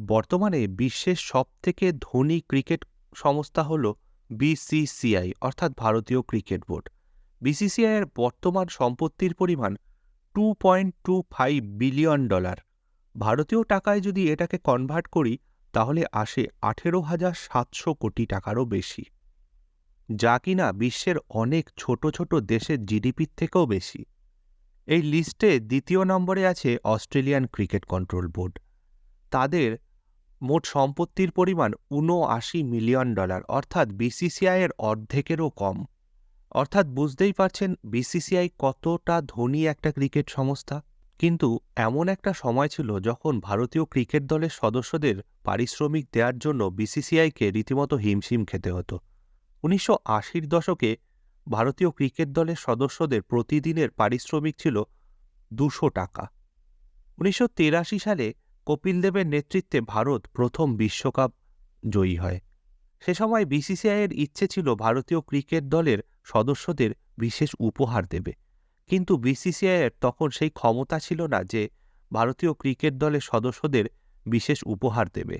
বর্তমানে বিশ্বের সবথেকে ধনী ক্রিকেট সংস্থা হল বিসিসিআই অর্থাৎ ভারতীয় ক্রিকেট বোর্ড। বিসিসিআই এর বর্তমান সম্পত্তির পরিমাণ two point two five billion dollar ভারতীয় টাকায় যদি এটাকে কনভার্ট করি, তাহলে আসে আঠেরো হাজার সাতশো কোটি টাকারও বেশি। যা কিনা বিশ্বের অনেক ছোট ছোট দেশের জিডিপির থেকেও বেশি। এই লিস্টে দ্বিতীয় নম্বরে আছে অস্ট্রেলিয়ান ক্রিকেট কন্ট্রোল বোর্ড। তাদের মোট সম্পত্তির পরিমাণ উনআশি মিলিয়ন ডলার, অর্থাৎ বিসিসিআই এর অর্ধেকেরও কম। অর্থাৎ বুঝতেই পারছেন বিসিসিআই কতটা ধনী একটা ক্রিকেট সংস্থা। কিন্তু এমন একটা সময় ছিল যখন ভারতীয় ক্রিকেট দলের সদস্যদের পারিশ্রমিক দেওয়ার জন্য বিসিসিআইকে রীতিমতো হিমশিম খেতে হতো। উনিশশো আশির দশকে ভারতীয় ক্রিকেট দলের সদস্যদের প্রতিদিনের পারিশ্রমিক ছিল দুশো টাকা। উনিশশো সালে কপিল দেবের নেতৃত্বে ভারত প্রথম বিশ্বকাপ জয়ী হয়। সে সময় বিসিসিআইয়ের ইচ্ছে ছিল ভারতীয় ক্রিকেট দলের সদস্যদের বিশেষ উপহার দেবে। কিন্তু বিসিসিআইয়ের তখন সেই ক্ষমতা ছিল না যে ভারতীয় ক্রিকেট দলের সদস্যদের বিশেষ উপহার দেবে।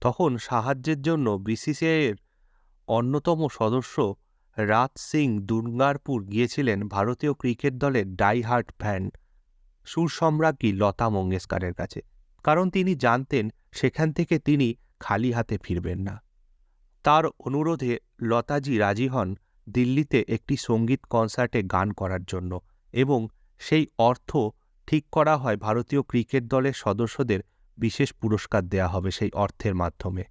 তখন সাহায্যের জন্য বিসিসিআইয়ের অন্যতম সদস্য রাজ সিং দুর্গারপুর গিয়েছিলেন ভারতীয় ক্রিকেট দলের ডাইহার্ট ফ্যান, সুরসম্রাজ্ঞী লতা মঙ্গেশকরের কাছে। কারণ তিনি জানতেন সেখান থেকে তিনি খালি হাতে ফিরবেন না। তার অনুরোধে লতাজি রাজি হন দিল্লিতে একটি সংগীত কনসার্টে গান করার জন্য এবং সেই অর্থ ঠিক করা হয় ভারতীয় ক্রিকেট দলের সদস্যদের বিশেষ পুরস্কার দেয়া হবে সেই অর্থের মাধ্যমে।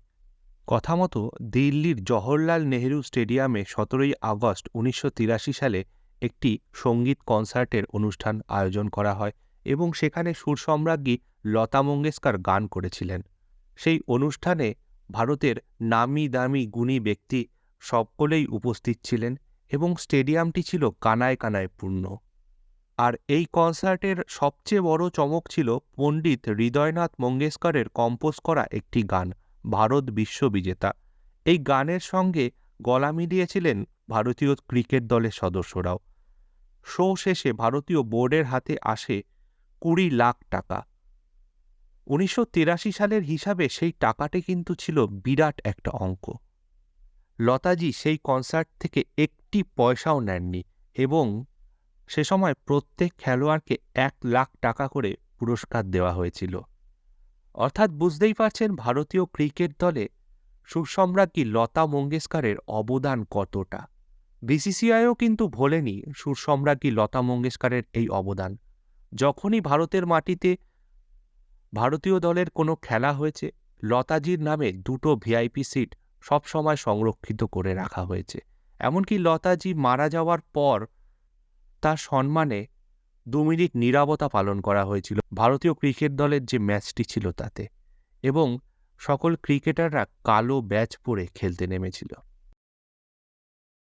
কথা মতো দিল্লির জওহরলাল নেহেরু স্টেডিয়ামে সতেরোই আগস্ট উনিশশো তিরাশি সালে একটি সংগীত কনসার্টের অনুষ্ঠান আয়োজন করা হয়। এবং সেখানে সুরসম্রাজ্ঞী লতা মঙ্গেশকর গান করেছিলেন। সেই অনুষ্ঠানে ভারতের নামি দামি গুণী ব্যক্তি সকলেই উপস্থিত ছিলেন এবং স্টেডিয়ামটি ছিল কানায় কানায় পূর্ণ। আর এই কনসার্টের সবচেয়ে বড় চমক ছিল পণ্ডিত হৃদয়নাথ মঙ্গেশকরের কম্পোজ করা একটি গান, ভারত বিশ্ববিজেতা এই গানের সঙ্গে গলা মিলিয়েছিলেন ভারতীয় ক্রিকেট দলের সদস্যরাও। শো শেষে ভারতীয় বোর্ডের হাতে আসে কুড়ি লাখ টাকা। উনিশশো সালের হিসাবে সেই টাকাটি কিন্তু ছিল বিরাট একটা অঙ্ক। লতাজি সেই কনসার্ট থেকে একটি পয়সাও নেননি এবং সে সময় প্রত্যেক খেলোয়াড়কে এক লাখ টাকা করে পুরস্কার দেওয়া হয়েছিল। অর্থাৎ বুঝতেই পারছেন ভারতীয় ক্রিকেট দলে সুরসম্রাজ্ঞী লতা মঙ্গেশকরের অবদান কতটা। বিসিসিআইও কিন্তু ভোলেনি সুরসম্রাজ্ঞী লতা মঙ্গেশকরের এই অবদান। যখনই ভারতের মাটিতে ভারতীয় দলের কোনো খেলা হয়েছে, লতাজির নামে দুটো ভিআইপি সিট সবসময় সংরক্ষিত করে রাখা হয়েছে। এমনকি লতাজি মারা যাওয়ার পর তার সম্মানে দু মিনিট নিরাপত্তা পালন করা হয়েছিল ভারতীয় ক্রিকেট দলের যে ম্যাচটি ছিল তাতে। এবং সকল ক্রিকেটাররা কালো ব্যাচ পরে খেলতে নেমেছিল।